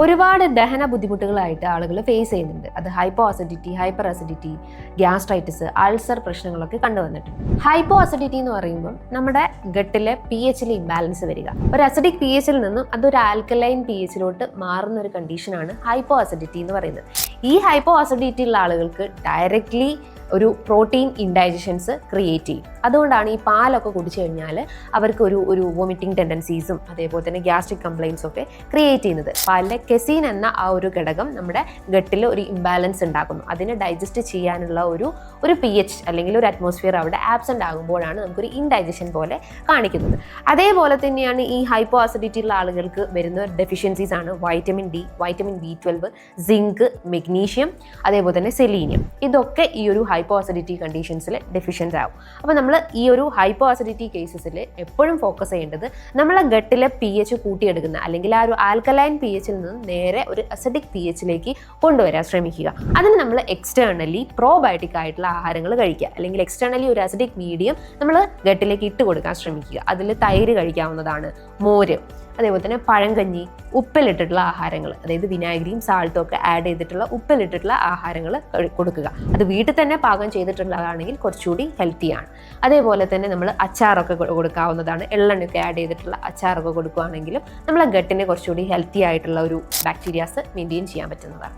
ഒരുപാട് ദഹന ബുദ്ധിമുട്ടുകളായിട്ട് ആളുകൾ ഫേസ് ചെയ്യുന്നുണ്ട്. അത് hypo acidity hyper acidity gastritis ulcer പ്രശ്നങ്ങളൊക്കെ കണ്ടുവന്നിട്ടുണ്ട്. ഹൈപ്പോ അസിഡിറ്റി എന്ന് പറയുമ്പോൾ നമ്മുടെ ഗട്ടിലെ പി എച്ചിൽ ഇംബാലൻസ് വരിക. ഒരു അസിഡിക് പി എച്ചിൽ നിന്നും അതൊരു ആൽക്കലൈൻ പി എച്ചിലോട്ട് മാറുന്ന ഒരു കണ്ടീഷനാണ് ഹൈപ്പോ അസിഡിറ്റി എന്ന് പറയുന്നത്. ഈ ഹൈപ്പോ അസിഡിറ്റി ഉള്ള ആളുകൾക്ക് ഡയറക്റ്റ്ലി ഒരു പ്രോട്ടീൻ ഇൻഡൈജഷൻസ് ക്രിയേറ്റ് ചെയ്യും. അതുകൊണ്ടാണ് ഈ പാലൊക്കെ കുടിച്ചു കഴിഞ്ഞാൽ അവർക്ക് ഒരു ഒരു വോമിറ്റിംഗ് ടെൻഡൻസീസും അതേപോലെ തന്നെ ഗ്യാസ്ട്രിക് കംപ്ലയിൻസും ഒക്കെ ക്രിയേറ്റ് ചെയ്യുന്നത്. പാലിലെ കെസീൻ എന്ന ആ ഒരു ഘടകം നമ്മുടെ ഗട്ടിൽ ഒരു ഇംബാലൻസ് ഉണ്ടാക്കുന്നു. അതിനെ ഡൈജസ്റ്റ് ചെയ്യാനുള്ള ഒരു ഒരു പി എച്ച് അല്ലെങ്കിൽ ഒരു അറ്റ്മോസ്ഫിയർ അവിടെ ആബ്സെന്റ് ആകുമ്പോഴാണ് നമുക്കൊരു ഇൻഡൈജഷൻ പോലെ കാണിക്കുന്നത്. അതേപോലെ തന്നെയാണ് ഈ ഹൈപ്പോ അസിഡിറ്റി ഉള്ള ആളുകൾക്ക് വരുന്ന ഡെഫിഷ്യൻസീസ് ആണ് vitamin D vitamin B twelve zinc magnesium അതേപോലെ തന്നെ സെലീനിയം ഇതൊക്കെ ഈ ഒരു ഹൈപ്പോ അസിഡിറ്റി കണ്ടീഷൻസിൽ ഡെഫിഷ്യൻസ് ആവും. അപ്പോൾ നമ്മൾ ഈ ഒരു ഹൈപ്പോ ആസിഡിറ്റി കേസസിൽ എപ്പോഴും ഫോക്കസ് ചെയ്യേണ്ടത് നമ്മളെ ഗട്ടിലെ പി എച്ച് കൂട്ടിയെടുക്കുന്ന അല്ലെങ്കിൽ ആ ഒരു ആൽക്കലൈൻ പി എച്ചിൽ നിന്ന് നേരെ ഒരു അസിഡിക് പി എച്ചിലേക്ക് കൊണ്ടുവരാൻ ശ്രമിക്കുക. അതിന് നമ്മൾ എക്സ്റ്റേണലി പ്രോബയോട്ടിക് ആയിട്ടുള്ള ആഹാരങ്ങൾ കഴിക്കുക. അല്ലെങ്കിൽ എക്സ്റ്റേണലി ഒരു അസിഡിക് മീഡിയം നമ്മൾ ഗട്ടിലേക്ക് ഇട്ട് കൊടുക്കാൻ ശ്രമിക്കുക. അതിൽ തൈര് കഴിക്കാവുന്നതാണ്. മോര്. അതേപോലെ തന്നെ പഴങ്കഞ്ഞി ഉപ്പിലിട്ടിട്ടുള്ള ആഹാരങ്ങൾ അതായത് വിനാഗിരിയും സാൾട്ടും ഒക്കെ ആഡ് ചെയ്തിട്ടുള്ള ഉപ്പിലിട്ടിട്ടുള്ള ആഹാരങ്ങൾ കൊടുക്കുക. അത് വീട്ടിൽ തന്നെ പാകം ചെയ്തിട്ടുള്ളതാണെങ്കിൽ കുറച്ചുകൂടി ഹെൽത്തിയാണ് അതേപോലെ തന്നെ നമ്മൾ അച്ചാറൊക്കെ കൊടുക്കാവുന്നതാണ്. എള്ളെണ്ണയൊക്കെ ആഡ് ചെയ്തിട്ടുള്ള അച്ചാറൊക്കെ കൊടുക്കുകയാണെങ്കിലും നമ്മളെ ഗട്ടിനെ കുറച്ചുകൂടി ഹെൽത്തി ആയിട്ടുള്ള ഒരു ബാക്ടീരിയാസ് മെയിന്റെയിൻ ചെയ്യാൻ പറ്റുന്നതാണ്.